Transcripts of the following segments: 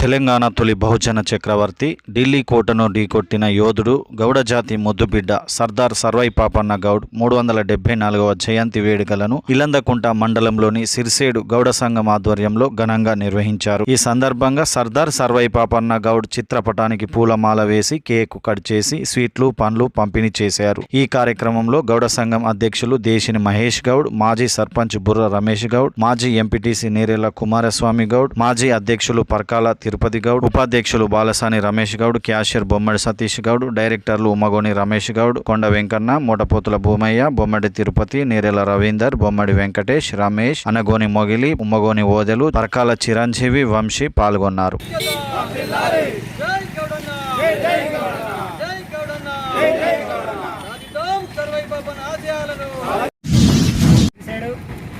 తెలంగాణ తొలి బహుజన చక్రవర్తి ఢిల్లీ కోటను ఢీకొట్టిన యోధుడు గౌడ జాతి ముద్దుబిడ్డ సర్దార్ సర్వై పాపన్న గౌడ్ మూడు వందల డెబ్బై నాలుగవ జయంతి వేడుకలను ఇలందకుంట మండలంలోని సిరిసేడు గౌడ సంఘం ఆధ్వర్యంలో ఘనంగా నిర్వహించారు. ఈ సందర్భంగా సర్దార్ సర్వై పాపన్న గౌడ్ చిత్రపటానికి పూలమాల వేసి కేక్ కట్ చేసి స్వీట్లు పండ్లు పంపిణీ చేశారు. ఈ కార్యక్రమంలో గౌడ సంఘం అధ్యక్షులు దేశిని మహేష్ గౌడ్ మాజీ సర్పంచ్ బుర్ర రమేష్ గౌడ్ మాజీ ఎంపీటీసీ నేరేల కుమారస్వామి గౌడ్ మాజీ అధ్యక్షులు పర్కాల తిరుపతి గౌడ్ ఉపాధ్యక్షులు బాలసాని రమేష్ గౌడ్ క్యాషియర్ బొమ్మడి సతీష్ గౌడ్ డైరెక్టర్లు ఉమ్మగోని రమేష్ గౌడ్ కొండ వెంకన్న మూటపోతుల భూమయ్య బొమ్మడి తిరుపతి నేరెల రవీందర్ బొమ్మడి వెంకటేష్ రమేష్ అనగోని మొగిలి ఉమ్మగోని ఓదెలు పరకాల చిరంజీవి వంశీ పాల్గొన్నారు.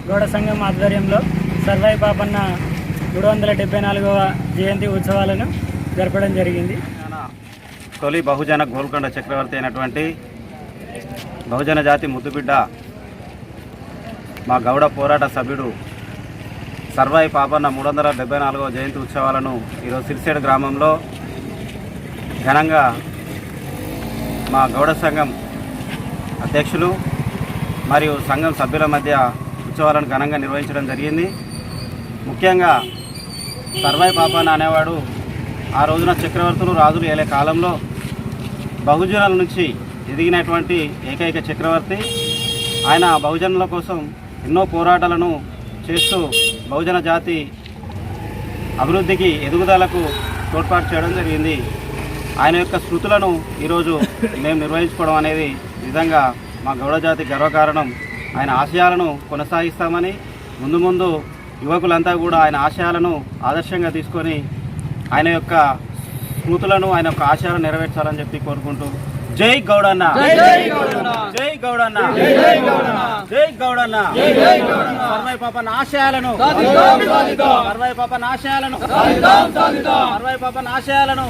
గౌడ సంఘం ఆధ్వర్యంలో సర్వై బాబన్న మూడు వందల డెబ్బై నాలుగవ జయంతి ఉత్సవాలను జరపడం జరిగింది. తొలి బహుజన గోల్కొండ చక్రవర్తి అయినటువంటి బహుజన జాతి ముద్దుబిడ్డ మా గౌడ పోరాట సభ్యుడు సర్వాయి పాపన్న మూడు వందల డెబ్బై నాలుగవ జయంతి ఉత్సవాలను ఈరోజు సిరిసేడు గ్రామంలో ఘనంగా మా గౌడ సంఘం అధ్యక్షులు మరియు సంఘం సభ్యుల మధ్య ఉత్సవాలను ఘనంగా నిర్వహించడం జరిగింది. ముఖ్యంగా సర్వాయి పాపన్న అనేవాడు ఆ రోజున చక్రవర్తులు రాజులు ఏలే కాలంలో బహుజనుల నుంచి ఎదిగినటువంటి ఏకైక చక్రవర్తి. ఆయన బహుజనుల కోసం ఎన్నో పోరాటాలను చేస్తూ బహుజన జాతి అభివృద్ధికి ఎదుగుదలకు తోడ్పాటు చేయడం జరిగింది. ఆయన యొక్క స్మృతులను ఈరోజు మేము నిర్వహించుకోవడం అనేది నిజంగా మా గౌడ జాతి గర్వకారణం. ఆయన ఆశయాలను కొనసాగిస్తామని ముందు ముందు యువకులంతా కూడా ఆయన ఆశయాలను ఆదర్శంగా తీసుకొని ఆయన యొక్క స్మృతులను ఆయన యొక్క ఆశయాలను నెరవేర్చాలని చెప్పి కోరుకుంటూ జై గౌడన్న. జై గౌడన్న. జై గౌడన్న. సర్వై పాపన ఆశయాలను సర్వై పాపన ఆశయాలను సర్వై పాపన ఆశయాలను